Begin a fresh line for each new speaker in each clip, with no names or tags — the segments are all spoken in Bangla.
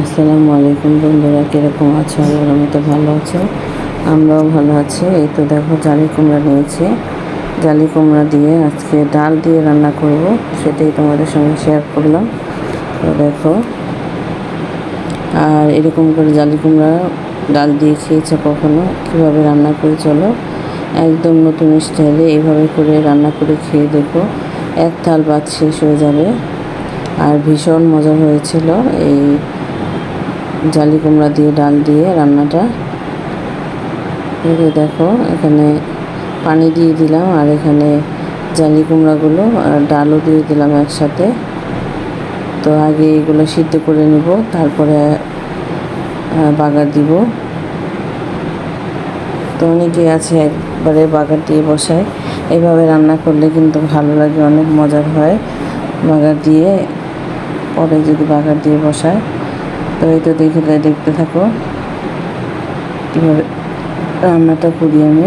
আসসালামু আলাইকুম বন্ধুরা, কীরকম আছো? আল্লাহর মতো ভালো আছো? আমরাও ভালো আছি। এই তো দেখো, জালি কুমড়া নিয়েছি। জালি কুমড়া দিয়ে আজকে ডাল দিয়ে রান্না করব, সেটাই তোমাদের সঙ্গে শেয়ার করলাম। তো দেখো, আর এরকম করে জালি কুমড়া, ডাল দিয়ে খেয়েছো কখনো। কীভাবে রান্না করে চলো, একদম নতুন স্টাইলে এইভাবে করে রান্না করে খেয়ে দেখো, এক থাল ভাত শেষ হয়ে যাবে। আর ভীষণ মজা হয়েছিল এই জালি কুমড়া দিয়ে, ডাল দিয়ে রান্নাটা। দেখো, এখানে পানি দিয়ে দিলাম, আর এখানে জালি কুমড়াগুলো আর ডালও দিয়ে দিলাম একসাথে। তো আগে এগুলো সিদ্ধ করে নিব, তারপরে বাগার দিব। তো অনেকে আছে একবারে বাগার দিয়ে বসায়। এইভাবে রান্না করলে কিন্তু ভালো লাগে, অনেক মজার হয়। বাগার দিয়ে, পরে যদি বাগার দিয়ে বসায়। তো এই তো দেখে দেখতে থাকো। কীভাবে রান্নাটা করি আমি।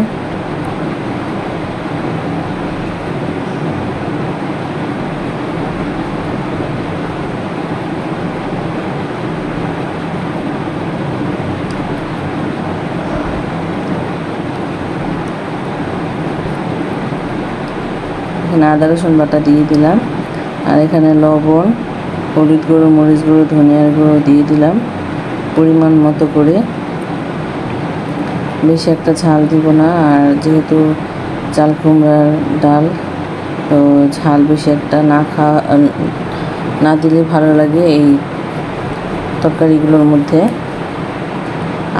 এখানে আদা রসুন বাটা দিয়ে দিলাম। আর এখানে লবণ হলুদ গুঁড়ো, মরিচ গুঁড়ো, ধনিয়ার গুঁড়ো দিয়ে দিলাম পরিমাণ মতো করে। বেশি একটা ঝাল দিব না, আর যেহেতু চাল কুমড়ার ডাল, তো ঝাল বেশি একটা না খাওয়া না দিলে ভালো লাগে এই তরকারিগুলোর মধ্যে।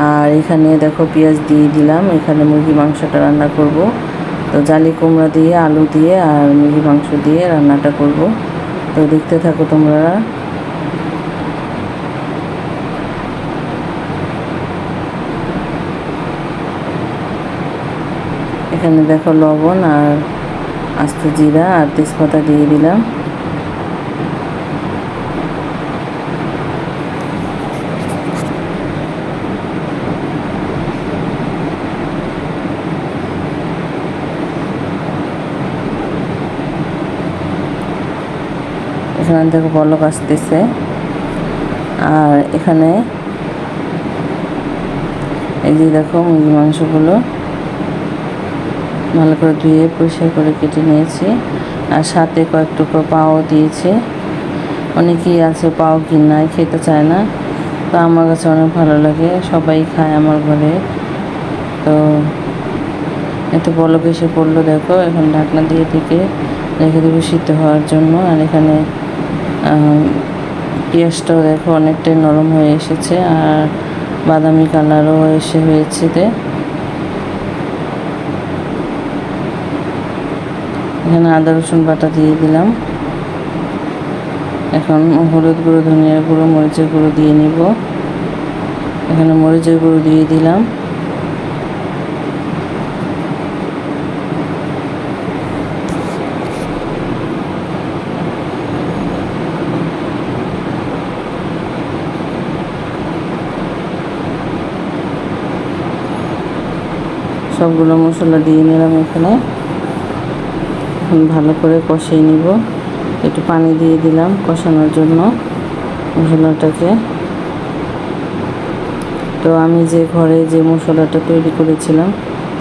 আর এখানে দেখো পেঁয়াজ দিয়ে দিলাম, এখানে মুরগি মাংসটা রান্না করব। তো জালি কুমড়া দিয়ে, আলু দিয়ে, আর মুরগি মাংস দিয়ে রান্নাটা করব। তো দেখতে থাকো তোমরা। এখানে দেখো লবণ আর আস্ত জিরা আর তেজপাতা দিয়ে দিলাম। এখানে দেখো বলক আসতেছে আর এখানে এই যে দেখো মুরগি মাংসগুলো। ভালো করে ধুয়ে পরিষ্কার করে কেটে নিয়েছি। আর সাথে কয়েক টুকরো পাও দিয়েছে। অনেকেই আছে পাও কিনায় খেতে চায় না। তো আমার কাছে অনেক ভালো লাগে, সবাই খায় আমার ঘরে। তো এত বলক এসে পড়ল, দেখো, এখন ঢাকনা দিয়ে থেকে রেখে দেবো সিদ্ধ হওয়ার জন্য। আর এখানে পেঁয়াজটাও দেখো অনেকটাই নরম হয়ে এসেছে আর বাদামি কালারও এসে হয়েছে এখানে আদা, রসুন বাটা দিয়ে দিলাম। এখন হলুদ গুঁড়ো, ধনিয়া গুঁড়ো, মরিচের গুঁড়ো দিয়ে নিব। এখানে মরিচের গুঁড়ো দিয়ে দিলাম। সবগুলো মশলা দিয়ে নিলাম এখানে। এখন ভালো করে কষিয়ে নিব। একটু পানি দিয়ে দিলাম কষানোর জন্য মশলাটাকে। তো আমি যে ঘরে যে মশলাটা তৈরি করেছিলাম,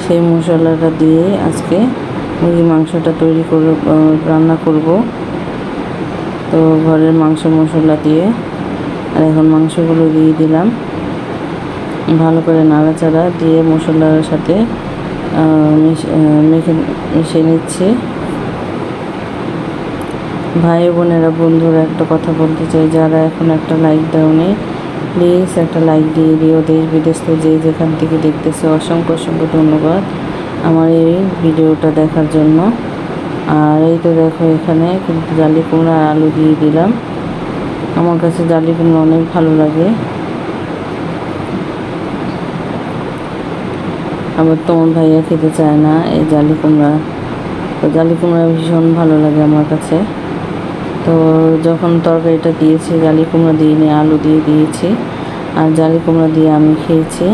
সেই মশলাটা দিয়ে আজকে মুরগি মাংসটা তৈরি করে রান্না করব। তো ঘরের মাংস মশলা দিয়ে। আর এখন মাংসগুলো দিয়ে দিলাম। ভালো করে নাড়াচাড়া দিয়ে মশলার সাথে মেখে, মিশিয়ে নিচ্ছি। ভাই বোনেরা, বন্ধুরা, একটা কথা বলতে চাই। যারা এখন একটা লাইক দাওনি প্লিজ একটা লাইক দিয়ে দিও। দেশ বিদেশ থেকে যে যেখান থেকে দেখতেছে, অসংখ্য অসংখ্য ধন্যবাদ আমার এই ভিডিওটা দেখার জন্য। আর এই তো দেখো এখানে কিন্তু জালি কুমড়া আলু দিয়ে দিলাম। আমার কাছে জালি কুমড়া অনেক ভালো লাগে। আবার তোমার ভাইয়া খেতে চায় না, এই জালি কুমড়া। তো জালি কুমড়া ভীষণ ভালো লাগে আমার কাছে। তো যখন তরকারিটা দিয়েছি, জালি কুমড়া দিয়ে নিয়ে আলু দিয়ে দিয়েছি, আর জালি কুমড়া দিয়ে আমি খেয়েছি।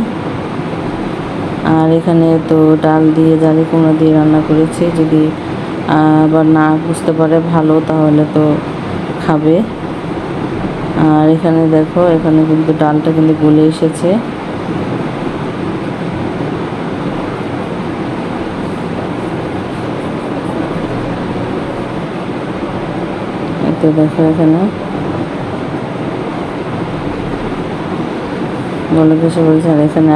আর এখানে তো ডাল দিয়ে জালি কুমড়া দিয়ে রান্না করেছি, যদি আবার না বুঝতে পারে ভালো, তাহলে তো খাবে। আর এখানে দেখো, এখানে কিন্তু ডালটা কিন্তু গলে এসেছে। এতে দেখো এখানে। বলে কেসে বলছে, আর এখানে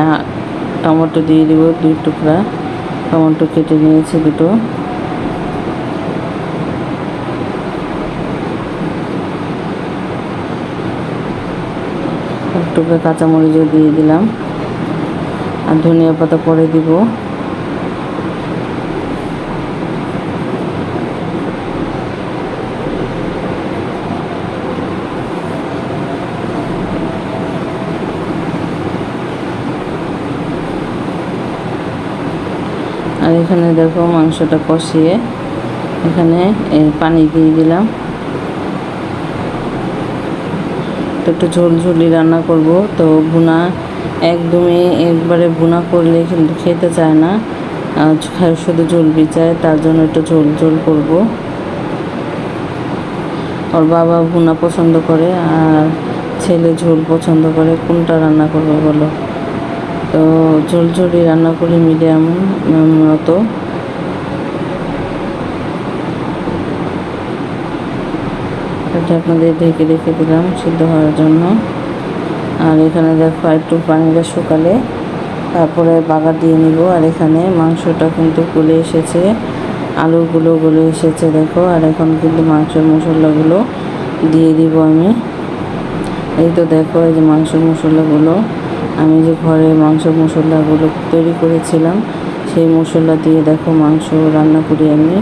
টমেটো দিয়ে দিব দুই টুকরা। টমেটো কেটে নিয়েছি দুটো। টুকরা কাঁচামরিচও দিয়ে দিলাম। আর ধনিয়া পাতা পরে দিব। আর এখানে দেখো মাংসটা কষিয়ে এখানে পানি দিয়ে দিলাম। তো একটু ঝোল ঝুলি রান্না করব। তো ভুনা একদমই একবারে ভুনা করলে কিন্তু খেতে চায় না। শুধু ঝোল চায় তার জন্য একটু ঝোল ঝোল করব। ওর বাবা ভুনা পছন্দ করে আর ছেলে ঝোল পছন্দ করে। কোনটা রান্না করব বলো? তো ঝোল ঝোলই রান্না করি মিডিয়াম মতো। এটা আপনাদের ঢেকে রেখে দিলাম সিদ্ধ হওয়ার জন্য। আর এখানে দেখো একটু পানিটা শুকালে তারপরে বাগার দিয়ে নিব। আর এখানে মাংসটা কিন্তু গলে এসেছে, আলুগুলো গলে এসেছে, দেখো। আর এখন কিন্তু মাংসের মশলাগুলো দিয়ে দিব আমি। এই তো দেখো, এই যে মাংসের মশলাগুলো আমি যে ঘরে মাংস মশলাগুলো তৈরি করেছিলাম, সেই মশলা দিয়ে দেখো মাংস রান্না করি আমি।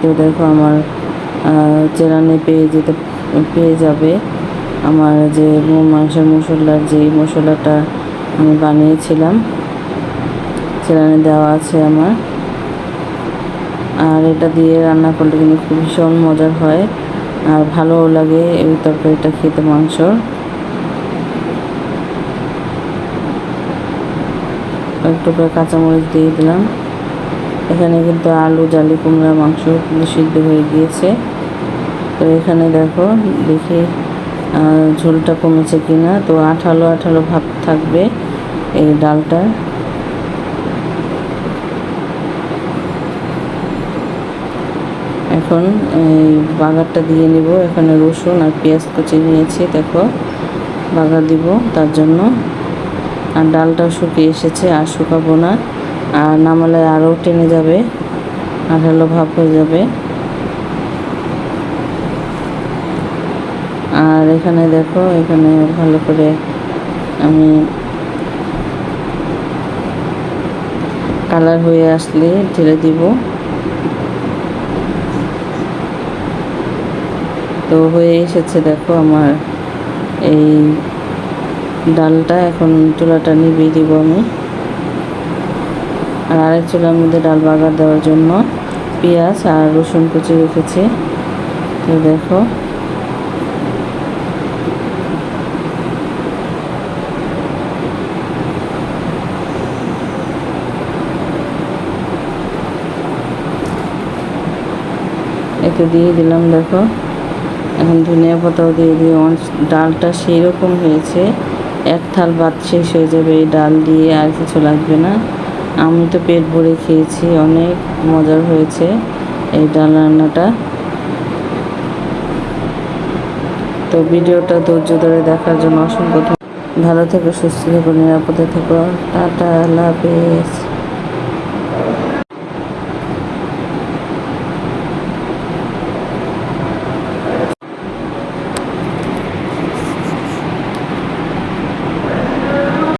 তো দেখো আমার চেরানে পেয়ে যেতে, পেয়ে যাবে। আমার যে মাংসের মশলার যে মশলাটা আমি বানিয়েছিলাম চেরানে দেওয়া আছে আমার। আর এটা দিয়ে রান্না করলে কিন্তু খুব ভীষণ মজার হয়, আর ভালোও লাগে এই তরকারিটা খেতে মাংসর। একটু করে কাঁচামরিচ দিয়ে দিলাম। এখানে কিন্তু আলু, জালি, কুমড়া, মাংস কিন্তু সিদ্ধ হয়ে গিয়েছে। তো এখানে দেখো, দেখি ঝোলটা কমেছে কিনা। তো আঠালো আঠালো ভাব থাকবে এই ডালটা। এখন এই বাগারটা দিয়ে নিব। এখানে রসুন আর পেঁয়াজ কুচি নিয়েছি, দেখো। বাগার দিব তার জন্য। আর ডালটাও শুকিয়ে এসেছে আর শুকাবো না। আর নামালে আরও টেনে যাবে আর আঠালো ভাব হয়ে যাবে। আর এখানে দেখো, এখানে ভালো করে আমি কালার হয়ে আসলে ঢেলে দিব। তো হয়ে এসেছে দেখো আমার এই ডালটা এখন চুলাটা নিভিয়ে দিব আমি। আর আরেক চুলার মধ্যে ডাল বাগার দেওয়ার জন্য পেঁয়াজ আর রসুন কুচি রেখেছি। তো দেখো। একটু দিয়ে দিলাম, দেখো। এখন ধনিয়া পাতাও দিয়ে দিয়ে ডালটা সেই রকম হয়েছে। এক থাল ভাত শেষ হয়ে যাবে, এই ডাল দিয়ে আর কিছু লাগবে না। আমি তো পেট ভরে খেয়েছি, অনেক মজার হয়েছে এই ডাল রান্নাটা। তো ভিডিওটা ধৈর্য ধরে দেখার জন্য অসংখ্য ভালো থেকো, সুস্থ থেকো, নিরাপদে থেকো। টাটা, আল্লাহ হাফেজ।